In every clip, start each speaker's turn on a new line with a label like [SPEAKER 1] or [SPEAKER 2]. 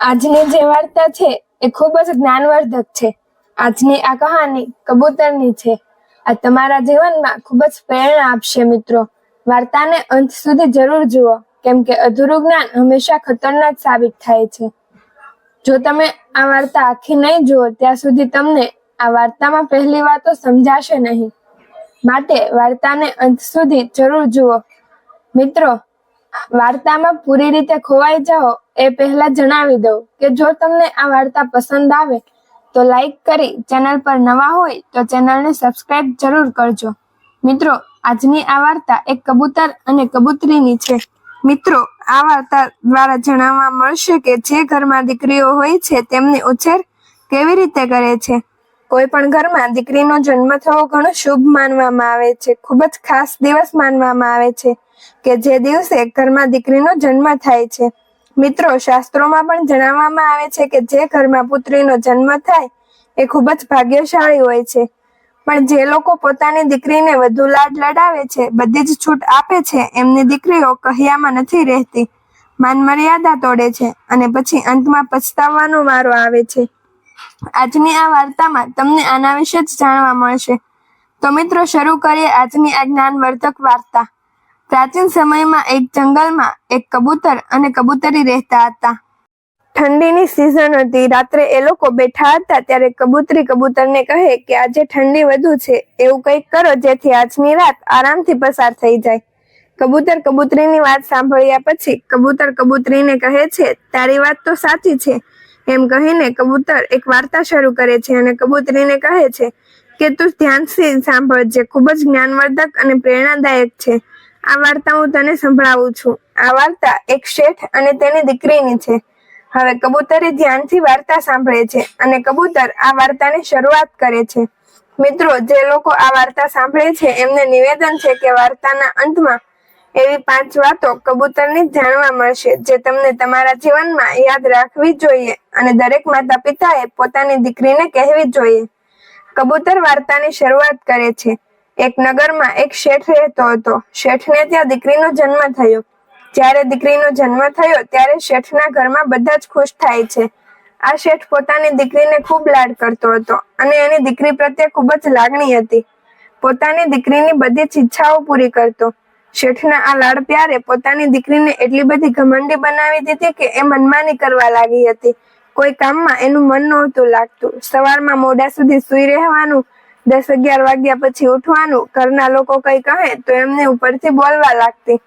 [SPEAKER 1] આજની જે વાર્તા છે એ ખૂબ જ જ્ઞાનવર્ધક છે. આજની આ કહાની કબૂતરની છે. આ તમારા જીવનમાં ખૂબ જ પ્રેરણા આપશે મિત્રો. વાર્તાને અંત સુધી જરૂર જુઓ, કેમ કે અધૂરું જ્ઞાન હંમેશા ખતરનાક સાબિત થાય છે. જો તમે આ વાર્તા આખી નહીં જુઓ, ત્યાં સુધી તમને આ વાર્તામાં પહેલી વાતો સમજાશે નહીં. માટે વાર્તાને અંત સુધી જરૂર જુઓ. મિત્રો, વાર્તામાં પૂરી રીતે ખોવાઈ જાઓ એ પહેલા જણાવી દઉં કે જો તમને આ વાર્તા પસંદ આવે તો લાઈક કરી ચેનલ પર નવા હોય તો ચેનલને સબસ્ક્રાઇબ જરૂર કરજો. મિત્રો, આજની આ વાર્તા એક કબૂતર અને કબૂતરીની છે. મિત્રો, આ વાર્તા દ્વારા જણાવવા મળશે કે જે ઘરમાં દીકરીઓ હોય છે તેમની ઉછેર કેવી રીતે કરે છે. કોઈ પણ ઘરમાં દીકરીનો જન્મ થવો ઘણો શુભ માનવામાં આવે છે. ખૂબ જ ખાસ દિવસ માનવામાં આવે છે કે જે દિવસે ઘરમાં દીકરીનો જન્મ થાય છે. મિત્રો, શાસ્ત્રોમાં પણ જણાવવામાં આવે છે કે જે ઘરમાં પુત્રીનો જન્મ થાય, એ ખૂબ જ ભાગ્યશાળી હોય છે. પણ જે લોકો પોતાની દીકરીને વધુ લાડ લડાવે છે, બધી જ છૂટ આપે છે, એમની દીકરીઓ કહ્યામાં નથી રહેતી. માન મર્યાદા તોડે છે અને પછી અંતમાં પછતાવવાનો વારો આવે છે. આજની આ વાર્તામાં તમને આના વિશે જ જાણવા મળશે. તો મિત્રો, શરૂ કરીએ આજની આ જ્ઞાનવર્ધક વાર્તા. પ્રાચીન સમયમાં એક જંગલમાં એક કબૂતર અને કબૂતરી રહેતા હતા. ઠંડીની સિઝન હતી. રાત્રે એ લોકો બેઠા હતા ત્યારે કબૂતરી કબૂતરને કહે કે આજે ઠંડી વધુ છે, એવું કંઈક કરો જેથી આજની રાત આરામથી પસાર થઈ જાય. કબૂતર કબૂતરીની વાત સાંભળ્યા પછી કબૂતર કબૂતરીને કહે છે, તારી વાત તો સાચી છે. એમ કહીને કબૂતર એક વાર્તા શરૂ કરે છે અને કબૂતરીને કહે છે કે, તું ધ્યાનથી સાંભળજે ખૂબ જ જ્ઞાનવર્ધક અને પ્રેરણાદાયક છે. આ વાર્તા હું તને સંભળાવું છું. આ વાર્તા એક શેઠ અને તેની દીકરીની છે. હવે કબૂતરે ધ્યાનથી વાર્તા સાંભળે છે અને કબૂતર આ વાર્તાની શરૂઆત કરે છે. મિત્રો, જે લોકો આ વાર્તા સાંભળે છે, એમને નિવેદન છે કે વાર્તાના અંતમાં એવી પાંચ વાતો કબૂતરને જાણવા મળશે જે તમને તમારા જીવનમાં યાદ રાખવી જોઈએ અને દરેક માતા પિતાએ પોતાની દીકરીને કહેવી જોઈએ. કબૂતર વાર્તાની શરૂઆત કરે છે. એક નગરમાં એક શેઠ રહેતો હતો. શેઠને ત્યાં દીકરીનો જન્મ થયો. જ્યારે દીકરીનો જન્મ થયો, ત્યારે શેઠના ઘરમાં બધા જ ખુશ થાય છે. આ શેઠ પોતાની દીકરીને ખૂબ લાડ કરતો હતો અને એની દીકરી પ્રત્યે ખૂબ જ લાગણી હતી. પોતાની દીકરીની બધી જ ઈચ્છાઓ પૂરી કરતો. શેઠના આ લાડ પ્યારે પોતાની દીકરીને એટલી બધી ઘમંડી બનાવી દીધી કે એ મનમાની કરવા લાગી હતી. કોઈ કામમાં એનું મન નહોતું લાગતું. સવારમાં મોડા સુધી સૂઈ રહેવાનું દસ અગિયાર વાગ્યા પછી ઉઠવાનું, ઘરના લોકો કઈ કહે તો એમને ઉપરથી બોલવા લાગતી.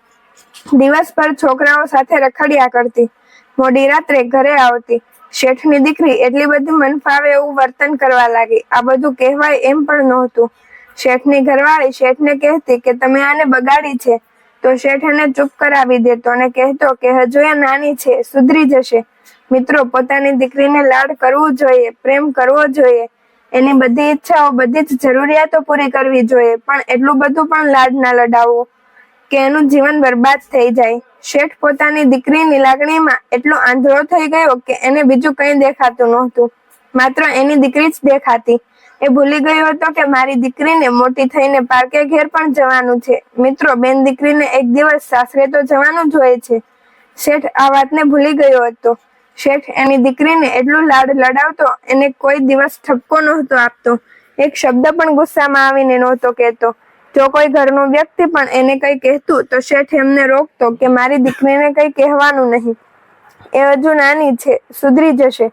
[SPEAKER 1] દિવસભર છોકરાઓ સાથે રખડ્યા કરતી. મોડી રાત્રે ઘરે આવતી. શેઠની દીકરી એટલી બધી મનફાવે એવું વર્તન કરવા લાગી. આ બધું કહેવાય એમ પણ નહોતું. શેઠની ઘરવાળી શેઠને કહેતી કે તમે આને બગાડી છે. તો શેઠ એને ચૂપ કરાવી દેતો અને કહેતો કે હજુ એ નાની છે, સુધરી જશે. મિત્રો, પોતાની દીકરીને લાડ કરવું જોઈએ, પ્રેમ કરવો જોઈએ. એની બધી ઈચ્છાઓ, બધી જ જરૂરિયાતો પૂરી કરવી જોઈએ. પણ એટલું બધું પણ લાડ ના લડાવવું કે એનું જીવન બરબાદ થઈ જાય. શેઠ પોતાની દીકરીની લાગણીમાં એટલો આંધળો થઈ ગયો કે એને બીજું કંઈ દેખાતું નહોતું. માત્ર એની દીકરી જ દેખાતી. એ ભૂલી ગયો હતો કે મારી દીકરીને મોટી થઈને પાર્કે ઘેર પણ જવાનું છે. મિત્રો, બેન દીકરીને એક દિવસ સાસરે તો જવાનું જ હોય છે. શેઠ આ વાતને ભૂલી ગયો હતો. શેઠ એની દીકરીને એટલું લાડ લડાવતો, એને કોઈ દિવસ ઠપકો નહોતો આપતો. એક શબ્દ પણ ગુસ્સામાં આવીને નહોતો કહેતો. જો કોઈ ઘરનું વ્યક્તિ પણ એને કંઈ કહેતું, તો શેઠ એમને રોકતો કે મારી દીકરીને કંઈ કહેવાનું નહીં. એ હજુ નાની છે, સુધરી જશે.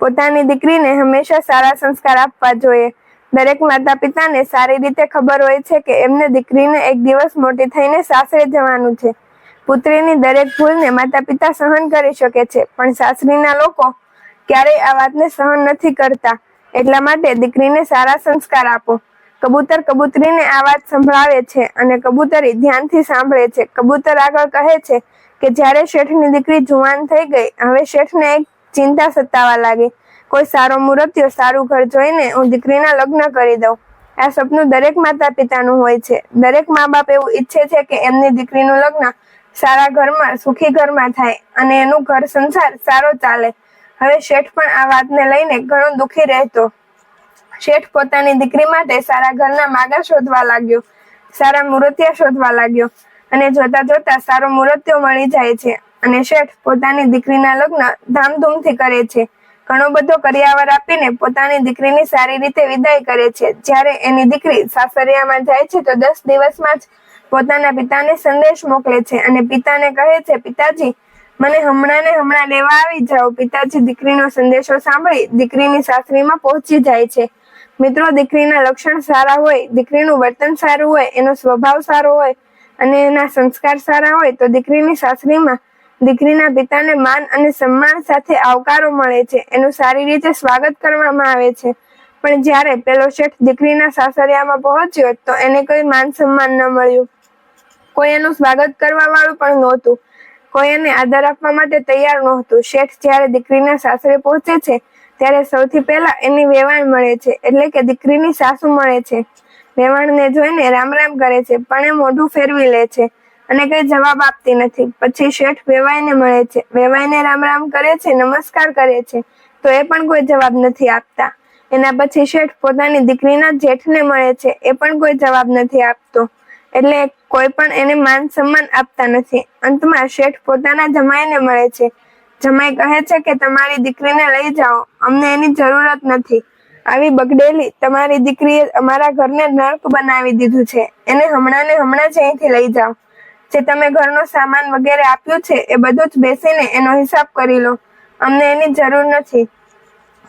[SPEAKER 1] પોતાની દીકરીને હંમેશા સારા સંસ્કાર આપવા જોઈએ. દરેક માતા પિતાને સારી રીતે ખબર હોય છે કે એમને દીકરીને એક દિવસ મોટી થઈને સાસરે જવાનું છે. પુત્રીની દરેક ભૂલને માતા પિતા સહન કરી શકે છે. પણ સાસરીના લોકો ક્યારેય આ વાતને સહન નથી કરતા. એટલા માટે દીકરીને સારા સંસ્કાર આપો. કબૂતર કબૂતરીને આ વાત સંભળાવે છે અને કબૂતરી ધ્યાનથી સાંભળે છે. કબૂતર આગળ કહે છે કે, જ્યારે શેઠની દીકરી જુવાન થઈ ગઈ, હવે શેઠને એક ચિંતા સતાવા લાગી. કોઈ સારો મુહૂર્ત્યો સારું ઘર જોઈને હું દીકરીના લગ્ન કરી દઉં. આ સપનું દરેક માતા પિતાનું હોય છે. દરેક મા બાપ એવું ઈચ્છે છે કે એમની દીકરીનું લગ્ન સારા ઘરમાં, સુખી ઘરમાં થાય અને એનું ઘર સંસાર સારો ચાલે. હવે શેઠ પણ આ વાતને લઈને ઘણો દુઃખી રહેતો. શેઠ પોતાની દીકરી માટે સારા ઘરના માગા શોધવા લાગ્યો. સારા મૂર્તિયા શોધવા લાગ્યો અને જોતા જોતા સારો મૂર્તિઓ મળી જાય છે અને શેઠ પોતાની દીકરીના લગ્ન ધામધૂમથી કરે છે. ઘણો બધો કરિયાવર આપીને પોતાની દીકરીની સારી રીતે વિદાય કરે છે. જ્યારે એની દીકરી સાસરિયામાં જાય છે તો દસ દિવસમાં જ પોતાના પિતાને સંદેશ મોકલે છે અને પિતાને કહે છે, પિતાજી, મને હમણાં ને હમણાં લેવા આવી જાઓ. પિતાજી દીકરીનો સંદેશો સાંભળી દીકરીની સાસરીમાં પહોંચી જાય છે. મિત્રો, દીકરીના લક્ષણ સારા હોય, દીકરીનું વર્તન સારું હોય, એનો સ્વભાવ સારો હોય અને એના સંસ્કાર સારા હોય, તો દીકરીની સાસરીમાં દીકરીના પિતાને માન અને સન્માન સાથે આવકારો મળે છે. એનું સારી રીતે સ્વાગત કરવામાં આવે છે. પણ જ્યારે પેલો શેઠ દીકરીના સાસરિયામાં પહોંચ્યો, તો એને કોઈ માન સન્માન ન મળ્યું. કોઈ એનું સ્વાગત કરવા વાળું પણ નહોતું. કોઈ એને આદર આપવા માટે તૈયાર નહોતું. શેઠ જ્યારે દીકરીના સાસરે પહોંચે છે, ત્યારે સૌથી પહેલા એની વેવાણ મળે છે, એટલે કે દીકરીની સાસુ મળે છે. વેવાણને જોઈને રામ રામ કરે છે, પણ એ મોઢું ફેરવી લે છે અને કઈ જવાબ આપતી નથી. પછી શેઠ વેવાઈને મળે છે. વેવાઈને રામ રામ કરે છે, નમસ્કાર કરે છે, તો એ પણ કોઈ જવાબ નથી આપતા. એના પછી શેઠ પોતાની દીકરીના જેઠને મળે છે, એ પણ કોઈ જવાબ નથી આપતો. એટલે કોઈ પણ એને માન સન્માન આપતા નથી. અંતમાં શેઠ પોતાના જમાઈને મળે છે. જમાઈ કહે છે કે તમારી દીકરીને લઈ જાઓ. અમને એની જરૂરત નથી. આવી બગડેલી તમારી દીકરીએ અમારા ઘરને નર્ક બનાવી દીધું છે. એને હમણાં ને હમણાં જ અહીંથી લઈ જાઓ. જે તમે ઘરનો સામાન વગેરે આપ્યું છે એ બધું જ બેસીને એનો હિસાબ કરી લો. અમને એની જરૂર નથી.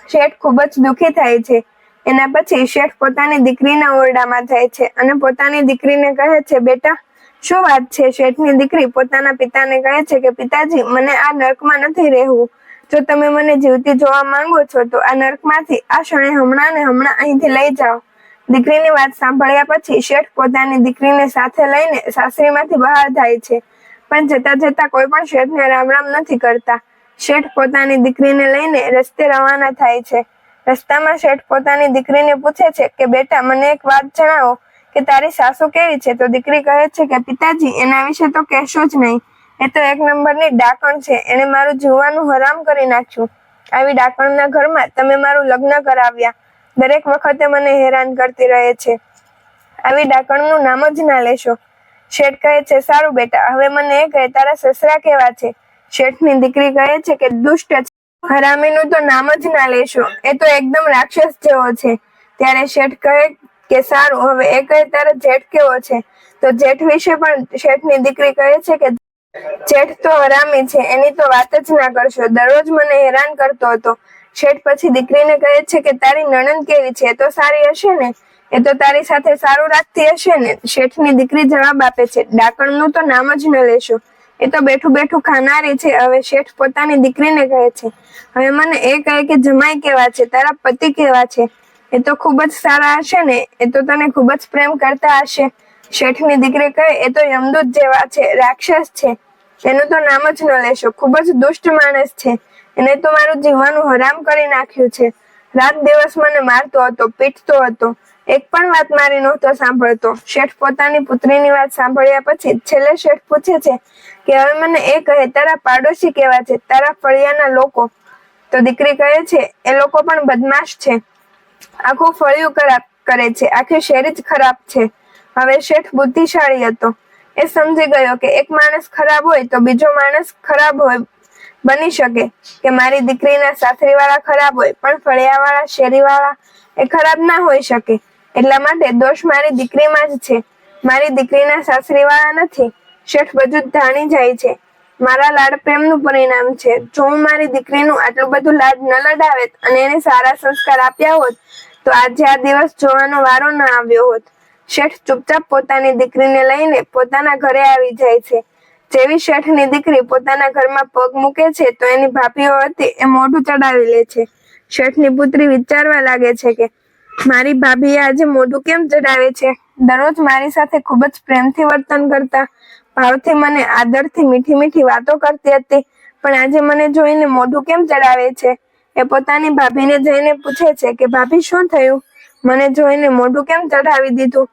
[SPEAKER 1] શેઠ ખૂબ જ દુઃખી થાય છે. એના પછી શેઠ પોતાની દીકરીના ઓરડામાં જાય છે અને પોતાની દીકરીને કહે છે, બેટા, શું વાત છે? શેઠની દીકરી પોતાના પિતાને કહે છે કે, પિતાજી, મને આ નર્કમાં નથી રહેવું. જો તમે મને જીવતી જોવા માંગો છો, તો આ નર્કમાંથી આ ક્ષણે હમણાં ને હમણાં અહીંથી લઈ જાઓ. દીકરીની વાત સાંભળ્યા પછી શેઠ પોતાની દીકરીને સાથે લઈને સાસરીમાંથી બહાર જાય છે. પણ જતા જતા કોઈ પણ શેઠને રામ રામ નથી કરતા. શેઠ પોતાની દીકરીને લઈને રસ્તે રવાના થાય છે. રસ્તામાં શેઠ પોતાની દીકરીને પૂછે છે કે, બેટા, મને એક વાત જણાવો કે તારી સાસુ કેવી છે? તો દીકરી કહે છે કે, પિતાજી, એના વિશે તો કહેશો જ નહીં. એ તો એક નંબરની ડાકણ છે. એણે મારું જીવવાનું હરામ કરી નાખ્યું. આવી ડાકણના ઘરમાં તમે મારું લગ્ન કરાવ્યા. દરેક વખતે મને હેરાન કરતી રહે છે. આવી ડાકણનું નામ જ ના લેશો. શેઠ કહે છે, સારું બેટા, હવે મને એ કહે, તારા સસરા કેવા છે? શેઠની દીકરી કહે છે કે, દુષ્ટ છે હરામીનું તો નામ જ ના લેશો. એ તો એકદમ રાક્ષસ જેવો છે. ત્યારે શેઠ કહે કે, સારું, હવે એ કહે, તારો જેઠ કેવો છે? તો જેઠ વિશે પણ શેઠની દીકરી કહે છે કે, જેઠ તો હરામી છે, એની તો વાત જ ના કરશો. દરરોજ મને હેરાન કરતો હતો. શેઠ પછી દીકરીને કહે છે કે, તારી નણંદ કેવી છે? એ તો સારી હશે ને? એ તો તારી સાથે સારું રાખતી હશે ને? શેઠની દીકરી જવાબ આપે છે, ડાકણનું તો નામ જ ન લેશો. એ તો બેઠું બેઠું ખાનારી છે. હવે શેઠ પોતાની દીકરીને કહે છે. હવે મને એ કહે કે જમાઈ કેવા છે? તારા પતિ કેવા છે? એ તો ખૂબ જ સારા હશે ને? એ તો તને ખૂબ જ પ્રેમ કરતા હશે. શેઠની દીકરી કહે, એ તો યમદૂત જેવા છે, રાક્ષસ છે. એનું તો નામ જ ન લેશો. ખૂબ જ દુષ્ટ માણસ છે. એને તો મારું જીવવાનું હરામ કરી નાખ્યું છે. રાત દિવસ મને મારતો હતો, પીટતો હતો. એક પણ વાત મારી નહોતો સાંભળતો. શેઠ પોતાની પુત્રીની વાત સાંભળ્યા પછી છેલ્લે શેઠ પૂછે છે કે હવે મને એ કહે, તારા પાડોશી કેવા છે? તારા ફળિયાના લોકો. તો દીકરી કહે છે, એ લોકો પણ બદમાશ છે. આખું ફળિયું ખરાબ કરે છે. આખી શેરી જ ખરાબ છે. હવે શેઠ બુદ્ધિશાળી હતો. એ સમજી ગયો કે એક માણસ ખરાબ હોય તો બીજો માણસ ખરાબ હોય, બની શકે કે મારી દીકરીના સાસરીવાળા ખરાબ હોય, પણ ફળિયાવાળા, શેરીવાળા એ ખરાબ ના હોઈ શકે. એટલા માટે દોષ મારી દીકરીમાં જ છે. મારી દીકરીના સાસરીવાળા નથી. શેઠ બધું જાણી જાય છે. મારા લાડ પ્રેમનું પરિણામ છે. જો હું મારી દીકરીનું આટલું બધું લાડ ન લડાવેત અને એને સારા સંસ્કાર આપ્યા હોત, તો આજે આ દિવસ જોવાનો વારો ન આવ્યો હોત. શેઠ ચૂપચાપ પોતાની દીકરીને લઈને પોતાના ઘરે આવી જાય છે. જેવી શેઠની દીકરી પોતાના ઘરમાં પગ મૂકે છે, તો એની ભાભીઓ હતી એ મોઢું ચડાવી લે છે. શેઠની પુત્રી વિચારવા લાગે છે કે, મારી ભાભીએ આજે મોઢું કેમ ચડાવે છે? દરરોજ મારી સાથે ખૂબ જ પ્રેમથી વર્તન કરતા. ભાવથી મને આદરથી મીઠી મીઠી વાતો કરતી હતી. પણ આજે મને જોઈને મોઢું કેમ ચડાવે છે? એ પોતાની ભાભીને જઈને પૂછે છે કે, ભાભી, શું થયું? મને જોઈને મોઢું કેમ ચઢાવી દીધું?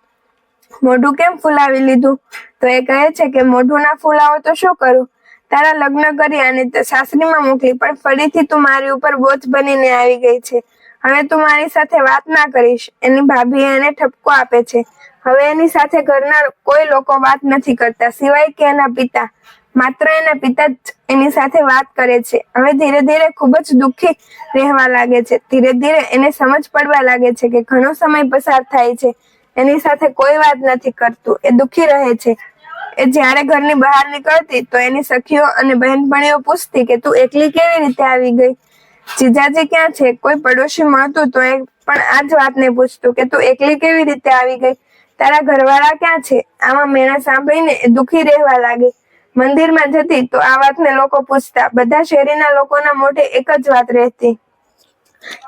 [SPEAKER 1] મોઢું કેમ ફૂલાવી લીધું? તો એ કહે છે કે, મોઢું ના ફૂલાવો તો શું કરું? તારા લગ્ન કરી અને સાસરીમાં મોકલી, પણ ફરીથી તું મારી ઉપર બોજ બનીને આવી ગઈ છે. હવે તું મારી સાથે વાત ના કરીશ. એની ભાભી એને ઠપકો આપે છે. હવે એની સાથે ઘરના કોઈ લોકો વાત નથી કરતા, સિવાય કે એના પિતા. માત્ર એના પિતા જ એની સાથે વાત કરે છે. હવે ધીરે ધીરે ખૂબ જ દુઃખી રહેવા લાગે છે. ધીરે ધીરે એને સમજ પડવા લાગે છે કે ઘણો સમય પસાર થાય છે. એની સાથે કોઈ વાત નથી કરતું. એ દુઃખી રહે છે. એ જ્યારે ઘરની બહાર નીકળતી તો એની સખીઓ અને બહેનપણીઓ પૂછતી કે તું એકલી કેવી રીતે આવી ગઈ? જીજાજી ક્યાં છે? કોઈ પડોશી મળતું તો એ પણ આ જ વાતને પૂછતું કે તું એકલી કેવી રીતે આવી ગઈ? તારા ઘરવાળા ક્યાં છે? આમાં મેણા સાંભળીને દુખી રહેવા લાગી. મંદિરમાં જતી તો આ વાતને લોકો પૂછતા. બધા શેરીના લોકોના મોઢે એક જ વાત રહેતી.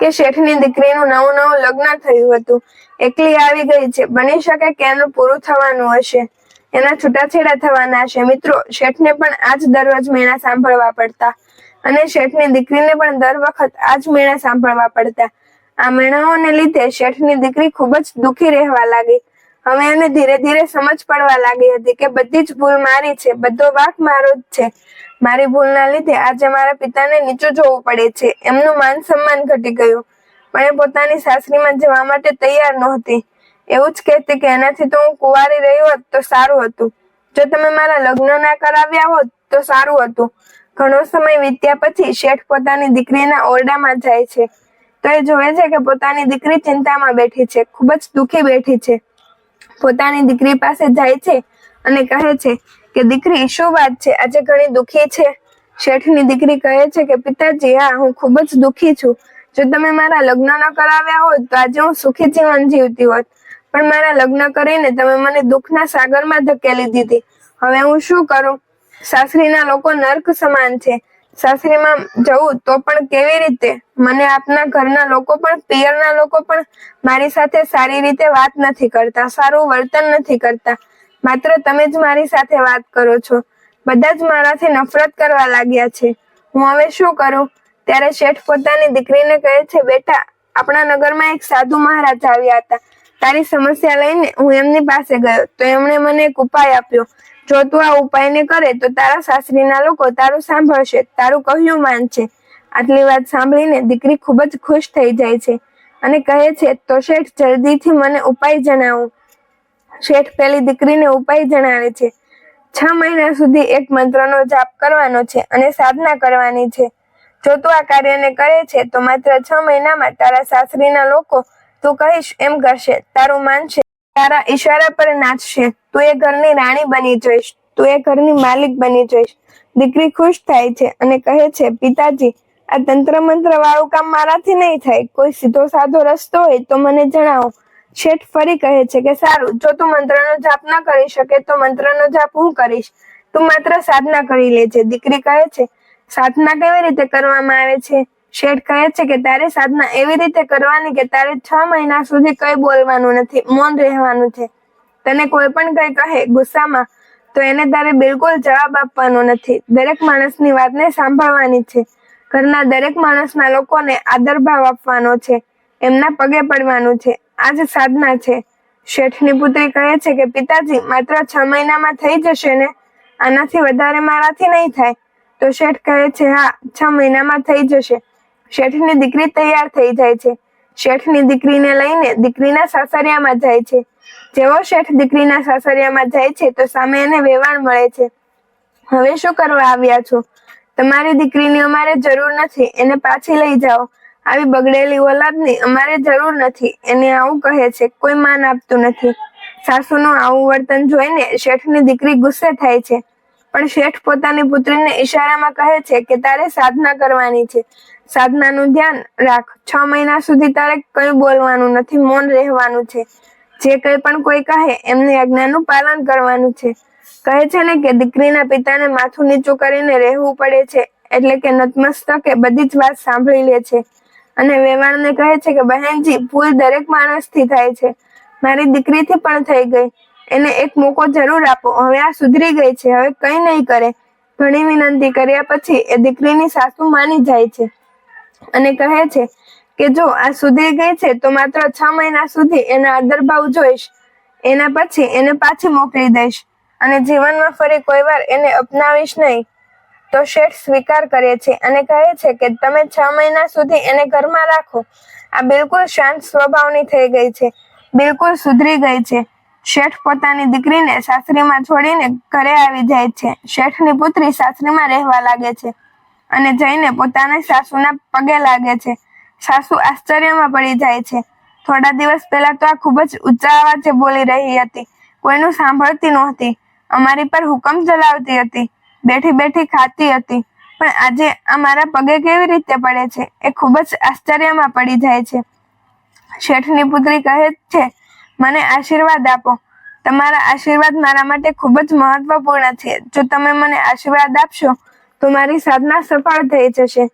[SPEAKER 1] કે શેઠની દીકરીનું નવું નવું લગ્ન થયું હતું. એકલી આવી ગઈ છે. બની શકે કે એનું પૂરું થવાનું હશે. એના છૂટાછેડા થવાના હશે. મિત્રો, શેઠને પણ આજ દરરોજ મેણા સાંભળવા પડતા. અને શેઠની દીકરીને પણ દર વખત આજ મેણા સાંભળવા પડતા. આ મેણાઓને લીધે શેઠની દીકરી ખૂબ જ દુઃખી રહેવા લાગી. હવે એને ધીરે ધીરે સમજ પડવા લાગી હતી કે બધી જ ભૂલ મારી છે, બધો વાક મારો જ છે. મારી ભૂલના લીધે આજે મારા પિતાને નીચું જોવું પડે છે, એમનું માન સન્માન ઘટી ગયું. પણ એ પોતાની સાસરીમાં જવા માટે તૈયાર નહોતી. એવું જ કહેતી કે એનાથી તો હું કુંવારી રહી હોત તો સારું હતું. જો તમે મારા લગ્ન ના કરાવ્યા હોત તો સારું હતું. ઘણો સમય વીત્યા પછી શેઠ પોતાની દીકરીના ઓરડામાં જાય છે. તો એ જોવે છે કે પોતાની દીકરી ચિંતામાં બેઠી છે, ખૂબ જ દુઃખી બેઠી છે. પોતાની દીકરી પાસે જાય છે અને કહે છે કે, દીકરી, શું વાત છે? આજે ઘણી દુઃખી છે. શેઠની દીકરી કહે છે કે, પિતાજી, હા, હું ખૂબ જ દુઃખી છું. જો તમે મારા લગ્ન ન કરાવ્યા હોત, તો આજે હું સુખી જીવન જીવતી હોત. પણ મારા લગ્ન કરીને તમે મને દુઃખના સાગરમાં ધકેલી દીધી. હવે હું શું કરું? સાસરીના લોકો નર્ક સમાન છે. સાસરીમાં જવું તો પણ કેવી રીતે? મને આપના ઘરના લોકો પણ, પિયરના લોકો પણ મારી સાથે સારી રીતે વાત નથી કરતા, સારું વર્તન નથી કરતા. માત્ર તમે જ મારી સાથે વાત કરો છો. બધા જ મારાથી નફરત કરવા લાગ્યા છે. હું હવે શું કરું? ત્યારે શેઠ પોતાની દીકરીને કહે છે, બેટા, આપણા નગરમાં એક સાધુ મહારાજ આવ્યા હતા. તારી સમસ્યા લઈને હું એમની પાસે ગયો. તો એમણે મને એક ઉપાય આપ્યો. જો તું આ ઉપાયને કરે, તો તારા સાસરીના લોકો તારું સાંભળશે. તારું કહ્યું માનશે આટલી વાત સાંભળીને દીકરી ખૂબ જ ખુશ થઈ જાય છે અને કહે છે, તો શેઠ, જલ્દીથી મને ઉપાય જણાવો. શેઠ પેલી દીકરીને ઉપાય જણાવે છે. છ મહિના સુધી એક મંત્રનો જાપ કરવાનો છે અને સાધના કરવાની છે. જો તું આ કાર્યને કરે છે, તો માત્ર છ મહિનામાં તારા સાસરીના લોકો તું કહીશ, એમ કરશે. તારું માનશે તારા ઈશારા પર નાચશે તું એ ઘરની રાણી બની જઈશ. તું એ ઘરની માલિક બની જઈશ. દીકરી ખુશ થાય છે અને કહે છે, પિતાજી, આ તંત્ર મંત્ર વાળું કામ મારાથી નહીં થાય. કોઈ સીધો સાધો રસ્તો હોય તો મને જણાવો. શેઠ ફરી કહે છે કે, સારું, જો તું મંત્રનો જાપ ન કરી શકે તો મંત્રનો જાપ હું કરીશ. તું માત્ર સાધના કરી લેજે. દીકરી કહે છે, સાધના કેવી રીતે કરવામાં આવે છે? શેઠ કહે છે કે તારે સાધના એવી રીતે કરવાની કે તારે છ મહિના સુધી કઈ બોલવાનું નથી, મૌન રહેવાનું છે. તને કોઈ પણ કઈ કહે ગુસ્સામાં, તો એને તારે બિલકુલ જવાબ આપવાનો નથી. દરેક માણસની વાતને સાંભળવાની છે. ઘરના દરેક માણસના લોકોને આદર ભાવ આપવાનો છે. એમના પગે પડવાનું છે. આ જ સાધના છે. શેઠની પુત્રી કહે છે કે, પિતાજી, માત્ર છ મહિનામાં થઈ જશે ને? આનાથી વધારે મારાથી નહીં થાય. તો શેઠ કહે છે, હા, છ મહિનામાં થઈ જશે. શેઠની દીકરી તૈયાર થઈ જાય છે. શેઠની દીકરીને લઈને દીકરીના સાસરિયામાં જાય છે. જેવો શેઠ દીકરીના સાસરિયામાં જાય છે, તો સામે એને વેવાણ મળે છે. હવે શું કરવા આવ્યા છો? તમારી દીકરીની અમારે જરૂર નથી, એને પાછી લઈ જાઓ. આવી બગડેલી ઓલાદની અમારે જરૂર નથી, એને આવું કહે છે, કોઈ માન આપતું નથી. સાસુનું આવું વર્તન જોઈને શેઠની દીકરી ગુસ્સે થાય છે. પણ શેઠ પોતાની પુત્રીને ઈશારામાં કહે છે કે તારે સાધના કરવાની છે. સાધનાનું ધ્યાન રાખ. છ મહિના સુધી તારે કઈ બોલવાનું નથી, મૌન રહેવાનું છે. જે કંઈ પણ કોઈ કહે, એમને આજ્ઞાનું પાલન કરવાનું છે. કહે છે ને કે દીકરીના પિતાને માથું નીચું કરીને રહેવું પડે છે, એટલે કે નતમસ્તકે બધી જ વાત સાંભળી લે છે. અને વેવાણને કહે છે કે, બહેનજી, ભૂલ દરેક માણસથી થાય છે. મારી દીકરીથી પણ થઈ ગઈ. એને એક મોકો જરૂર આપો. હવે આ સુધરી ગઈ છે. હવે કઈ નહીં કરે. ઘણી વિનંતી કર્યા પછી એ દીકરીની સાસુ માની જાય છે અને કહે છે કે જો આ સુધરી ગઈ છે તો માત્ર છ મહિના સુધી એના આદરભાવ જોઈશ. એના પછી એને પાછી મોકલી દઈશ. અને જીવનમાં ફરી કોઈ વાર એને અપનાવીશ નહીં. તો શેઠ સ્વીકાર કરે છે અને કહે છે કે તમે છ મહિના સુધી એને ઘરમાં રાખો. આ બિલકુલ શાંત સ્વભાવની થઈ ગઈ છે. બિલકુલ સુધરી ગઈ છે. શેઠ પોતાની દીકરીને સાસરીમાં છોડીને ઘરે આવી જાય છે. શેઠની પુત્રી સાસરીમાં રહેવા લાગે છે અને જઈને પોતાના સાસુના પગે લાગે છે. સાસુ આશ્ચર્યમાં પડી જાય છે. થોડા દિવસ પહેલા તો આ ખૂબ જ ઊંચા અવાજે બોલી રહી હતી. કોઈનું સાંભળતી નહોતી. અમારી પર હુકમ ચલાવતી હતી. બેઠી બેઠી ખાતી હતી. પણ આજે આ મારા પગે કેવી રીતે પડે છે એ ખૂબ જ આશ્ચર્યમાં પડી જાય છે. શેઠની પુત્રી કહે છે મને આશીર્વાદ આપો. તમારા આશીર્વાદ મારા માટે ખૂબ જ મહત્વપૂર્ણ છે. જો તમે મને આશીર્વાદ આપશો, તો મારી સાધના સફળ થઈ જશે.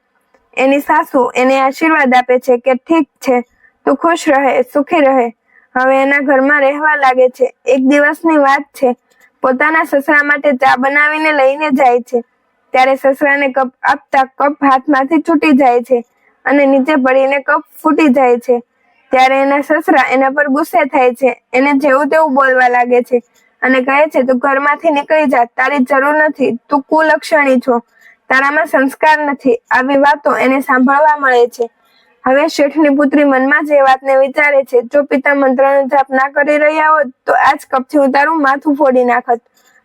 [SPEAKER 1] એની સાસુ એને આશીર્વાદ આપે છે કે ઠીક છે, તું ખુશ રહે, સુખી રહે. હવે એના ઘરમાં રહેવા લાગે છે. એક દિવસની વાત છે. પોતાના સસરા માટે ચા બનાવીને લઈને જાય છે. ત્યારે સસરાને કપ આપતા કપ હાથમાંથી છૂટી જાય છે અને નીચે પડીને કપ ફૂટી જાય છે. ત્યારે એના સસરા એના પર ગુસ્સે થાય છે. એને જેવું તેવું બોલવા લાગે છે. અને કહે છે, તું ઘરમાંથી નીકળી જા. તારી જરૂર નથી. તું કુલક્ષણી છો. તારામાં સંસ્કાર નથી. આવી વાતો એને સાંભળવા મળે છે. હવે શેઠની પુત્રી મનમાં જે વાતને વિચારે છે. જો પિતા મંત્રનો જાપ ના કરી રહ્યા હોત, તો આજ કપથી હું તારું માથું ફોડી નાખત.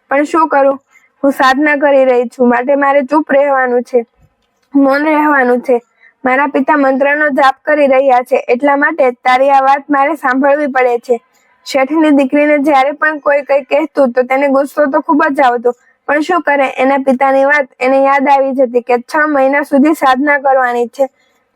[SPEAKER 1] પણ શું કરું? હું સાધના કરી રહી છું. માટે મારે ચૂપ રહેવાનું છે. મૌન રહેવાનું છે. મારા પિતા મંત્રનો જાપ કરી રહ્યા છે, એટલા માટે તારી આ વાત મારે સાંભળવી પડે છે. શેઠની દીકરીને જ્યારે પણ કોઈ કંઈ કહેતું તો તેને ગુસ્સો તો ખૂબ જ આવતો. પણ શું કરે? એના પિતાની વાત એને યાદ આવી જતી કે છ મહિના સુધી સાધના કરવાની છે.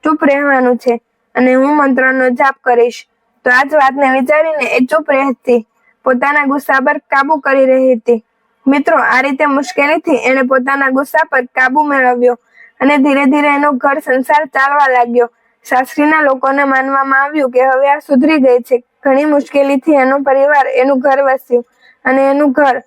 [SPEAKER 1] ચૂપ રહેવાનું છે અને હું મંત્રનો જાપ કરીશ. તો આ જ વાતને વિચારીને એ ચૂપ રહેતી. પોતાના ગુસ્સા પર કાબુ કરી રહી હતી. મિત્રો, આ રીતે મુશ્કેલીથી એણે પોતાના ગુસ્સા પર કાબુ મેળવ્યો. અને ધીરે ધીરે એનો ઘર સંસાર ચાલવા લાગ્યો. સાસરીના લોકોને માનવામાં આવ્યું કે હવે આ સુધરી ગઈ છે. ઘણી મુશ્કેલીથી એનો પરિવાર, એનું ઘર વસ્યું અને એનું ઘર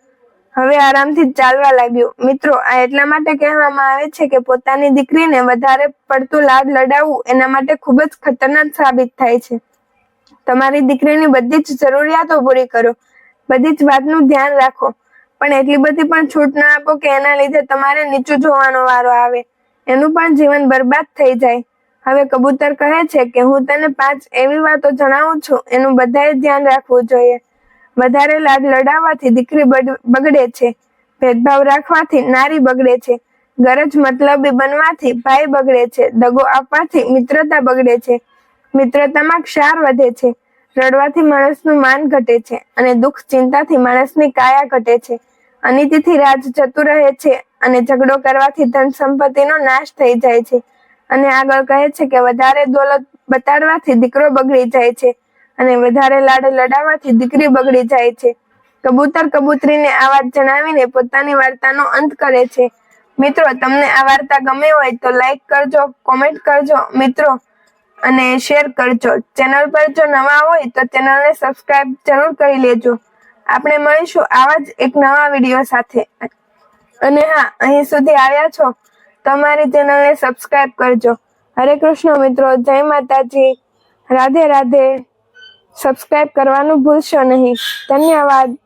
[SPEAKER 1] હવે આરામથી ચાલવા લાગ્યું. મિત્રો, આ એટલા માટે કહેવામાં આવે છે કે પોતાની દીકરીને વધારે પડતું લાડ લડાવવું એના માટે ખૂબ જ ખતરનાક સાબિત થાય છે. તમારી દીકરીની બધી જ જરૂરિયાતો પૂરી કરો. બધી જ વાતનું ધ્યાન રાખો. પણ એટલી બધી પણ છૂટ ના આપો કે એના લીધે તમારે નીચું જોવાનો વારો આવે. એનું પણ જીવન બરબાદ થઈ જાય. હવે કબૂતર કહે છે કે હું તને પાંચ એવી વાતો જણાવું છું, એનું બધાએ ધ્યાન રાખવું જોઈએ. વધારે લાડ લડાવવાથી દીકરી બગડે છે. ભેદભાવ રાખવાથી નારી બગડે છે. ગરજ મતલબી બનવાથી ભાઈ બગડે છે. દગો આપવાથી મિત્રતા બગડે છે. મિત્રતામાં ક્ષાર વધે છે. રડવાથી માણસનું માન ઘટે છે અને દુઃખ ચિંતાથી માણસની કાયા ઘટે છે. અનીતિથી રાજ જતું રહે છે અને ઝઘડો કરવાથી ધન સંપત્તિનો નાશ થઈ જાય છે. અને આગળ કહે છે કે વધારે દોલત બતાડવાથી દીકરો બગડી જાય છે અને વધારે લાડ લડાવવાથી દીકરી બગડી જાય છે. કબૂતર કબૂતરીને આ વાત જણાવીને પોતાની વાર્તાનો અંત કરે છે. મિત્રો, તમને આ વાર્તા ગમે હોય તો લાઈક કરજો કોમેન્ટ કરજો, મિત્રો, અને શેર કરજો. ચેનલ પર જો નવા હોય તો ચેનલને સબસ્ક્રાઇબ જરૂર કરી લેજો. આપણે મળીશું આવા જ એક નવા વીડિયો સાથે. અને હા, અહીં સુધી આવ્યા છો, તમારી ચેનલને સબસ્ક્રાઇબ કરજો. હરે કૃષ્ણ મિત્રો, જય માતાજી. રાધે રાધે. સબસ્ક્રાઇબ કરવાનું ભૂલશો નહીં. ધન્યવાદ.